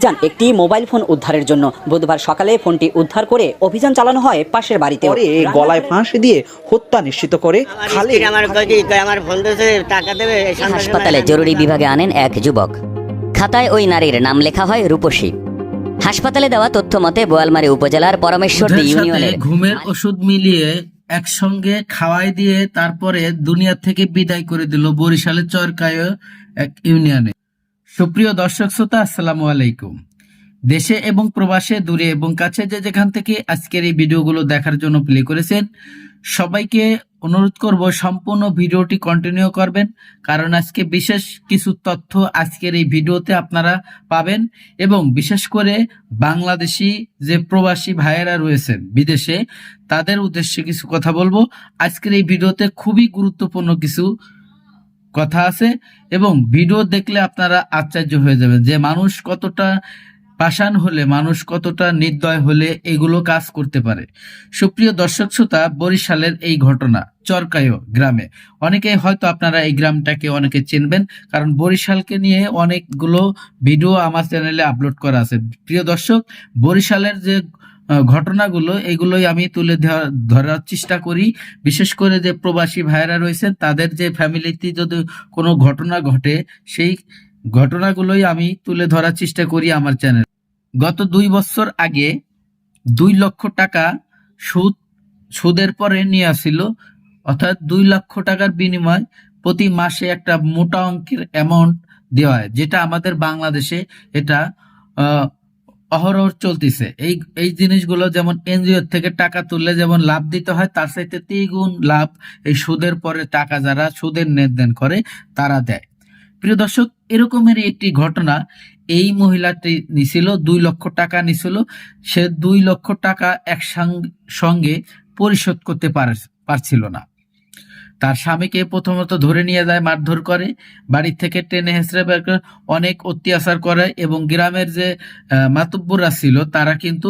যান একটি mobile phone উদ্ধারের জন্য। বুধবার সকালে ফোনটি উদ্ধার করে অভিযান চালানো হয় পাশের বাড়িতে পরে গলায় ফাঁস দিয়ে হত্যা নিশ্চিত করে খালে আমার ফোন টাকা দেবে হাসপাতালে জরুরি বিভাগে আনেন এক যুবক। খাতায় ওই নারীর নাম লেখা হয় রূপসী। হাসপাতালে দেওয়া তথ্য মতে বোয়ালমারী উপজেলার সাথে ইউনিয়নের ঘুমের ওষুধ মিলিয়ে একসঙ্গে খাওয়াই দিয়ে তারপরে দুনিয়া থেকে বিদায় করে দিল বরিশালের চরকায় এক ইউনিয়নে। সুপ্রিয় দর্শক শ্রোতা, আসসালামু আলাইকুম। দেশে এবং প্রবাসে, দূরে এবং কাছে যে যেখান থেকে আজকের এই ভিডিওগুলো দেখার জন্য প্লে করেছেন, সবাইকে অনুরোধ করব সম্পূর্ণ ভিডিওটি কন্টিনিউ করবেন, কারণ আজকে বিশেষ কিছু তথ্য আজকের এই ভিডিওতে আপনারা পাবেন এবং বিশেষ করে বাংলাদেশি যে প্রবাসী ভাইয়েরা রয়েছেন বিদেশে, তাদের উদ্দেশ্যে কিছু কথা বলব। আজকের এই ভিডিওতে খুবই গুরুত্বপূর্ণ কিছু কথা আছে এবং ভিডিও দেখলে আপনারা আশ্চর্য হয়ে যাবেন যে মানুষ কতটা পাষাণ হলে, মানুষ কতটা নির্দয় হলে এগুলো কাজ করতে পারে। সুপ্রিয় দর্শক শ্রোতা, বরিশালের এই ঘটনা চরকায় গ্রামে। অনেকে হয়তো আপনারা এই গ্রামটাকে অনেকে চিনবেন কারণ বরিশালকে নিয়ে অনেকগুলো ভিডিও আমার চ্যানেলে আপলোড করা আছে। প্রিয় দর্শক, বরিশালের যে ঘটনাগুলো, এগুলোই আমি তুলে ধরা- ধরার চেষ্টা করি। বিশেষ করে যে প্রবাসী ভাইয়েরা রয়েছেন তাদের যে ফ্যামিলিতে যদি কোনো ঘটনা ঘটে, সেই ঘটনাগুলোই আমি তুলে ধরার চেষ্টা করি আমার চ্যানেল। গত দুই বছর আগে দুই লক্ষ টাকা সুদ, সুদের পরে নিয়ে আসছিল অর্থাৎ দুই লক্ষ টাকার বিনিময় প্রতি মাসে একটা মোটা অঙ্কের অ্যামাউন্ট দেওয়া হয়, যেটা আমাদের বাংলাদেশে এটা অহরহ চলতেছে। এই এই জিনিসগুলো যেমন এনজিও থেকে টাকা তুললে যেমন লাভ দিতে হয়, তার সাথে দ্বিগুণ লাভ এই সুদের পরে টাকা যারা সুদের লেনদেন করে, তারা দেয়। প্রিয় দর্শক এরকমেরই একটি ঘটনা, এই মহিলাটি নিছিল, দুই লক্ষ টাকা নিছিল, সে দুই লক্ষ টাকা এক সঙ্গে পরিশোধ করতে পারছিল না। তার স্বামীকে প্রথমত ধরে নিয়ে যায় মারধর করে বাড়ির থেকে টেনে হেসড়ে বের করে অনেক অত্যাচার করে এবং গ্রামের যে আহ, মাতব্বররা ছিল তারা কিন্তু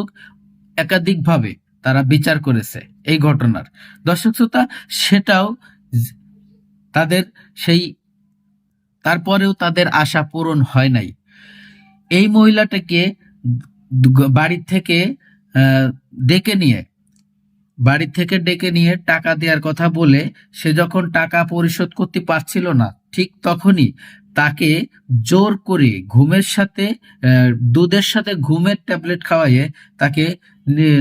একাধিকভাবে তারা বিচার করেছে এই ঘটনার। দর্শক শ্রোতা সেটাও তাদের সেই তারপরেও তাদের আশা পূরণ হয় নাই। এই মহিলাটাকে বাড়ি থেকে ডেকে নিয়ে বাড়ি থেকে ডেকে নিয়ে টাকা দেওয়ার কথা বলে সে যখন টাকা পরিশোধ করতে পারছিল না, ঠিক তখনই তাকে জোর করে ঘুমের সাথে দুধের সাথে ঘুমের ট্যাবলেট খাওয়াইয়ে তাকে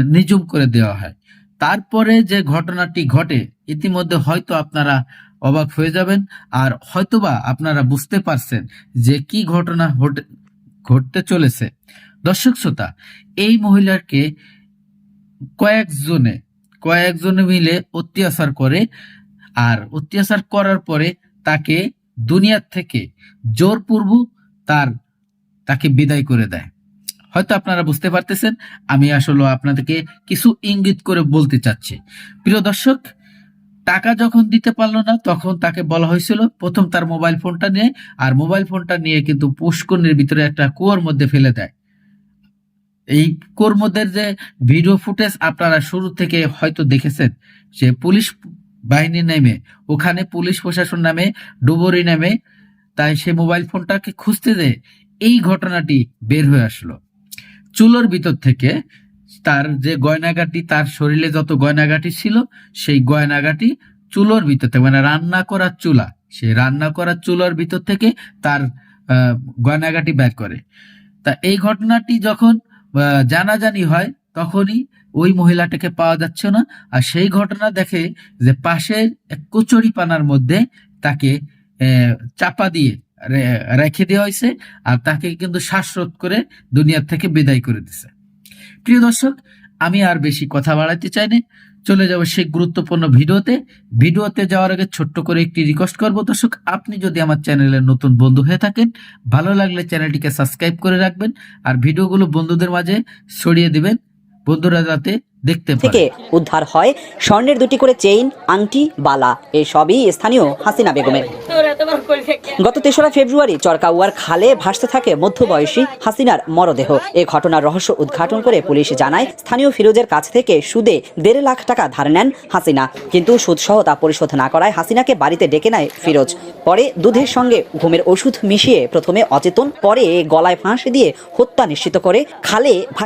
নিজুম করে দেওয়া হয়। তারপরে যে ঘটনাটি ঘটে, ইতিমধ্যে হয়তো আপনারা অবাক হয়ে যাবেন আর হয়তোবা আপনারা বুঝতে পারছেন যে কি ঘটনা ঘটে- ঘটতে চলেছে। দর্শক শ্রোতা, এই মহিলাকে কয়েকজনে কয়েকজনে মিলে অত্যাচার করে আর অত্যাচার করার পরে তাকে দুনিয়ার থেকে জোরপূর্বক তার, তাকে বিদায় করে দেয়। হয়তো আপনারা বুঝতে পারতেছেন, আমি আসলে আপনাদেরকে কিছু ইঙ্গিত করে বলতে চাচ্ছি। প্রিয় দর্শক, টাকা যখন দিতে পারল না, তখন তাকে বলা হয়েছিল, প্রথম তার মোবাইল ফোনটা নিয়ে, আর মোবাইল ফোনটা নিয়ে কিন্তু পুষ্করণের ভিতরে একটা কুয়োর মধ্যে ফেলে দেয়। এই কুয়োর মধ্যে যে ভিডিও ফুটেজ আপনারা শুরু থেকে হয়তো দেখেছেন, যে পুলিশ বাহিনী নেমে, ওখানে পুলিশ প্রশাসন নামে, ডুবুরি নামে, তাই সে মোবাইল ফোনটাকে খুঁজতে যে এই ঘটনাটি বের হয়ে আসলো। চুলোর ভিতর থেকে তার যে গয়নাগাটি, তার শরীরে যত গয়নাগাটি ছিল, সেই গয়নাগাটি চুলোর ভিতর থেকে মানে রান্না করার চুলা সেই রান্না করার চুলার ভিতর থেকে তার গয়নাগাটি বের করে। তা এই ঘটনাটি যখন জানাজানি হয়, তখনই ওই মহিলাটাকে পাওয়া যাচ্ছে না। আর সেই ঘটনা দেখে যে পাশের এক কচুরি পানার মধ্যে তাকে চাপা দিয়ে রেখে দেওয়া হয়েছে আর তাকে কিন্তু শ্বাসরোধ করে দুনিয়ার থেকে বিদায় করে দিছে। প্রিয় দর্শক, আমি আর বেশি কথা বাড়াতে চাই না। চলে যাব সেই গুরুত্বপূর্ণ ভিডিওতে। ভিডিওতে যাওয়ার আগে ছোট্ট করে একটি রিকোয়েস্ট করব। দর্শক, আপনি যদি আমার চ্যানেলের নতুন বন্ধু হয়ে থাকেন, ভালো লাগলে চ্যানেলটিকে সাবস্ক্রাইব করে রাখবেন আর ভিডিওগুলো বন্ধুদের মাঝে ছড়িয়ে দিবেন, বন্ধুরা যাতে দেখতে থেকে উদ্ধার হয় স্বর্ণের দুটি করে চেইন আংটি, বালা। এই সবই স্থানীয় হাসিনা বেগমের। গত তেসরা ফেব্রুয়ারি চরকাউয়ার খালে ভাসতে থাকে মধ্যবয়সী হাসিনার মরদেহ। এ ঘটনার রহস্য উদ্ঘাটন করে পুলিশ জানায়, স্থানীয় ফিরোজের কাছ থেকে সুদে দেড় লাখ টাকা ধার নেন হাসিনা। কিন্তু সুদসহ তা পরিশোধ না করায় হাসিনাকে বাড়িতে ডেকে নেয় ফিরোজ। পরে দুধের সঙ্গে ঘুমের ওষুধ মিশিয়ে প্রথমে অচেতন, পরে গলায় ফাঁস দিয়ে হত্যা নিশ্চিত করে খালে